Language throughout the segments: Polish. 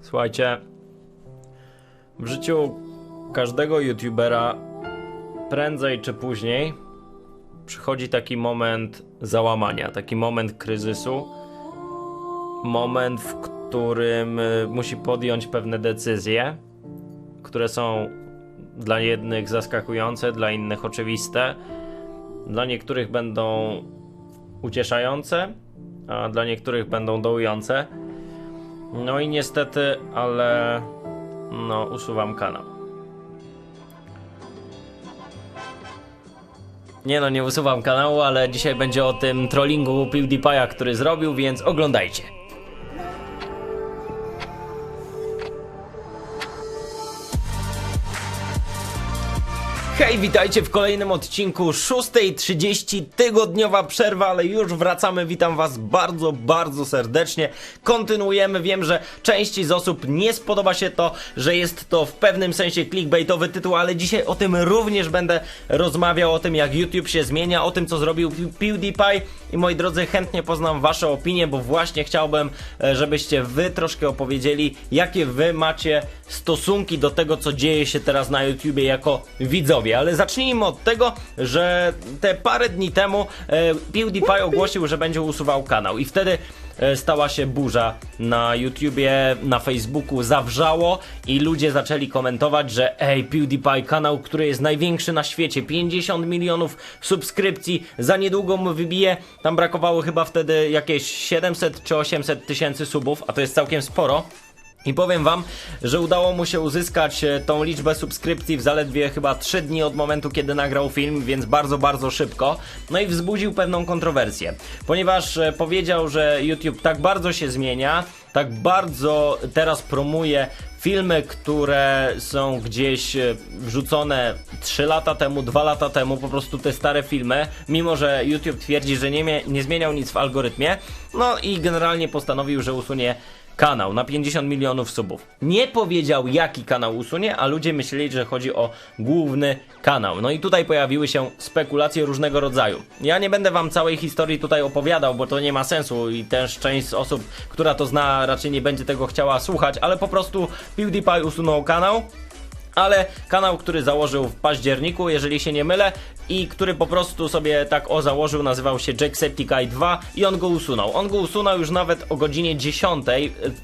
Słuchajcie, w życiu każdego youtubera prędzej czy później przychodzi taki moment załamania, taki moment kryzysu, moment, w którym y, musi podjąć pewne decyzje, które są dla jednych zaskakujące, dla innych oczywiste, dla niektórych będą ucieszające, a dla niektórych będą dołujące. No i niestety, ale no usuwam kanał. Nie no, nie usuwam kanału, ale dzisiaj będzie o tym trollingu PewDiePie'a, który zrobił, więc oglądajcie. Hej, witajcie w kolejnym odcinku 6.30 tygodniowa przerwa, ale już wracamy. Witam Was bardzo, bardzo serdecznie. Kontynuujemy. Wiem, że części z osób nie spodoba się to, że jest to w pewnym sensie clickbaitowy tytuł, ale dzisiaj o tym również będę rozmawiał, o tym jak YouTube się zmienia, o tym co zrobił Pew- PewDiePie i moi drodzy, chętnie poznam Wasze opinie, bo właśnie chciałbym, e, żebyście Wy troszkę opowiedzieli, jakie Wy macie stosunki do tego, co dzieje się teraz na YouTubie jako widzowie. Ale zacznijmy od tego, że te parę dni temu e, PewDiePie ogłosił, że będzie usuwał kanał i wtedy e, stała się burza na YouTubie, na Facebooku, zawrzało i ludzie zaczęli komentować, że ej, PewDiePie, kanał, który jest największy na świecie, 50 milionów subskrypcji, za niedługo mu wybije, tam brakowało chyba wtedy jakieś 700 czy 800 tysięcy subów, a to jest całkiem sporo. I powiem wam, że udało mu się uzyskać e, tą liczbę subskrypcji w zaledwie chyba 3 dni od momentu, kiedy nagrał film, więc bardzo, bardzo szybko. No i wzbudził pewną kontrowersję, ponieważ e, powiedział, że YouTube tak bardzo się zmienia, tak bardzo teraz promuje filmy, które są gdzieś e, wrzucone 3 lata temu, 2 lata temu, po prostu te stare filmy, mimo że YouTube twierdzi, że nie, nie zmieniał nic w algorytmie, no i generalnie postanowił, że usunie kanał na 50 milionów subów. Nie powiedział jaki kanał usunie, a ludzie myśleli, że chodzi o główny kanał. No i tutaj pojawiły się spekulacje różnego rodzaju. Ja nie będę wam całej historii tutaj opowiadał, bo to nie ma sensu i też część osób, która to zna, raczej nie będzie tego chciała słuchać, ale po prostu PewDiePie usunął kanał ale kanał, który założył w październiku, jeżeli się nie mylę, i który po prostu sobie tak o założył, nazywał się Jacksepticeye 2 i on go usunął. On go usunął już nawet o godzinie 10,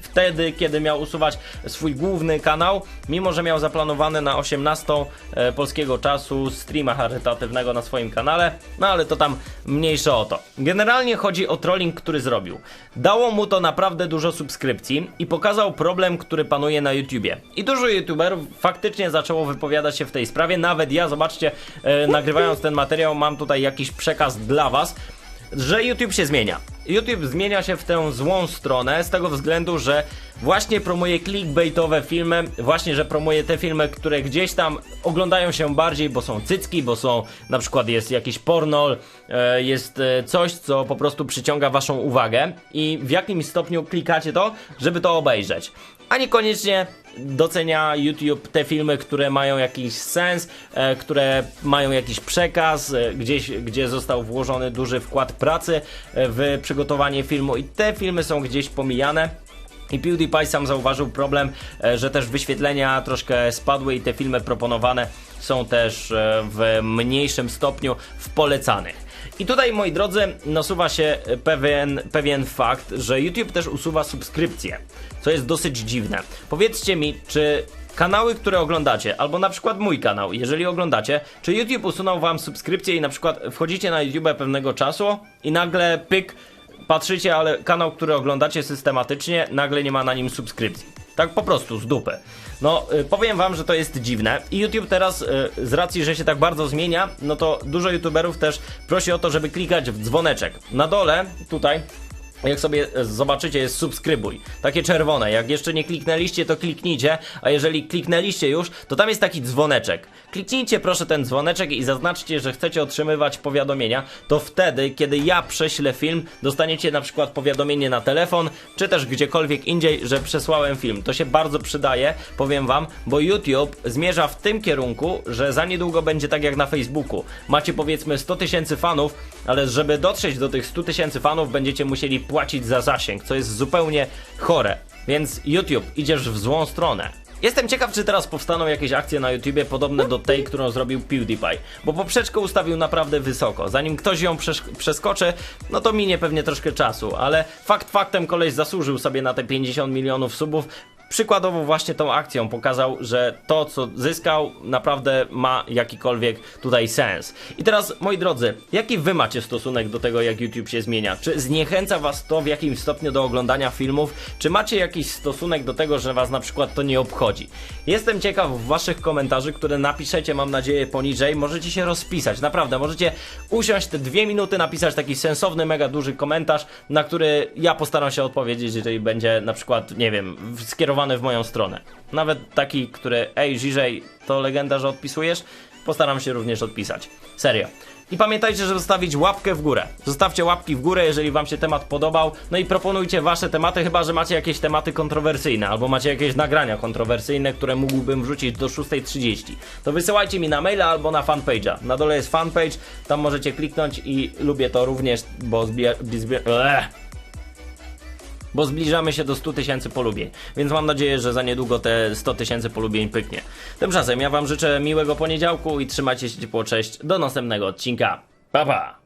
wtedy kiedy miał usuwać swój główny kanał, mimo że miał zaplanowany na 18 e, polskiego czasu streama charytatywnego na swoim kanale, no ale to tam mniejsze o to. Generalnie chodzi o trolling, który zrobił. Dało mu to naprawdę dużo subskrypcji i pokazał problem, który panuje na YouTubie. I dużo YouTuberów faktycznie zaczęło wypowiadać się w tej sprawie, nawet ja, zobaczcie, e, nagrywając ten materiał, mam tutaj jakiś przekaz dla Was, że YouTube się zmienia. YouTube zmienia się w tę złą stronę z tego względu, że właśnie promuje clickbaitowe filmy, właśnie, że promuje te filmy, które gdzieś tam oglądają się bardziej, bo są cycki, bo są, na przykład jest jakiś pornol, e, jest e, coś, co po prostu przyciąga waszą uwagę i w jakimś stopniu klikacie to, żeby to obejrzeć. A niekoniecznie docenia YouTube te filmy, które mają jakiś sens, e, które mają jakiś przekaz, e, gdzieś, gdzie został włożony duży wkład pracy e, w przygotowanie filmu i te filmy są gdzieś pomijane. I PewDiePie sam zauważył problem, e, że też wyświetlenia troszkę spadły i te filmy proponowane są też e, w mniejszym stopniu w polecanych. I tutaj, moi drodzy, nasuwa się pewien, pewien fakt, że YouTube też usuwa subskrypcje, co jest dosyć dziwne. Powiedzcie mi, czy kanały, które oglądacie, albo na przykład mój kanał, jeżeli oglądacie, czy YouTube usunął wam subskrypcję i na przykład wchodzicie na YouTube pewnego czasu i nagle pyk, patrzycie, ale kanał, który oglądacie systematycznie, nagle nie ma na nim subskrypcji. Tak po prostu, z dupy. No, y, powiem wam, że to jest dziwne i YouTube teraz, y, z racji, że się tak bardzo zmienia, no to dużo YouTuberów też prosi o to, żeby klikać w dzwoneczek. Na dole, tutaj, jak sobie zobaczycie, jest subskrybuj. Takie czerwone. Jak jeszcze nie kliknęliście, to kliknijcie, a jeżeli kliknęliście już, to tam jest taki dzwoneczek. Kliknijcie proszę ten dzwoneczek i zaznaczcie, że chcecie otrzymywać powiadomienia, to wtedy, kiedy ja prześlę film, dostaniecie na przykład powiadomienie na telefon, czy też gdziekolwiek indziej, że przesłałem film. To się bardzo przydaje, powiem wam, bo YouTube zmierza w tym kierunku, że za niedługo będzie tak jak na Facebooku. Macie powiedzmy 100 tysięcy fanów, ale żeby dotrzeć do tych 100 tysięcy fanów, będziecie musieli płacić za zasięg, co jest zupełnie chore. Więc YouTube, idziesz w złą stronę. Jestem ciekaw, czy teraz powstaną jakieś akcje na YouTubie podobne do tej, którą zrobił PewDiePie, bo poprzeczkę ustawił naprawdę wysoko. Zanim ktoś ją przeskoczy, no to minie pewnie troszkę czasu, ale fakt faktem koleś zasłużył sobie na te 50 milionów subów. Przykładowo właśnie tą akcją pokazał, że to co zyskał naprawdę ma jakikolwiek tutaj sens. I teraz moi drodzy, jaki wy macie stosunek do tego jak YouTube się zmienia? Czy zniechęca was to w jakimś stopniu do oglądania filmów? Czy macie jakiś stosunek do tego, że was na przykład to nie obchodzi? Jestem ciekaw waszych komentarzy, które napiszecie mam nadzieję poniżej. Możecie się rozpisać, naprawdę, możecie usiąść te dwie minuty, napisać taki sensowny, mega duży komentarz, na który ja postaram się odpowiedzieć, jeżeli będzie na przykład, nie wiem, skierowany w moją stronę. Nawet taki, który, ej, Żyżej, to legenda, że odpisujesz? Postaram się również odpisać. Serio. I pamiętajcie, żeby zostawić łapkę w górę. Zostawcie łapki w górę, jeżeli wam się temat podobał. No i proponujcie wasze tematy, chyba że macie jakieś tematy kontrowersyjne, albo macie jakieś nagrania kontrowersyjne, które mógłbym wrzucić do 6.30. To wysyłajcie mi na maila albo na fanpage'a. Na dole jest fanpage, tam możecie kliknąć i lubię to również, bo zbie... zbie... bo zbliżamy się do 100 tysięcy polubień, więc mam nadzieję, że za niedługo te 100 tysięcy polubień pyknie. Tymczasem ja wam życzę miłego poniedziałku i trzymajcie się ciepło, cześć, do następnego odcinka, pa pa!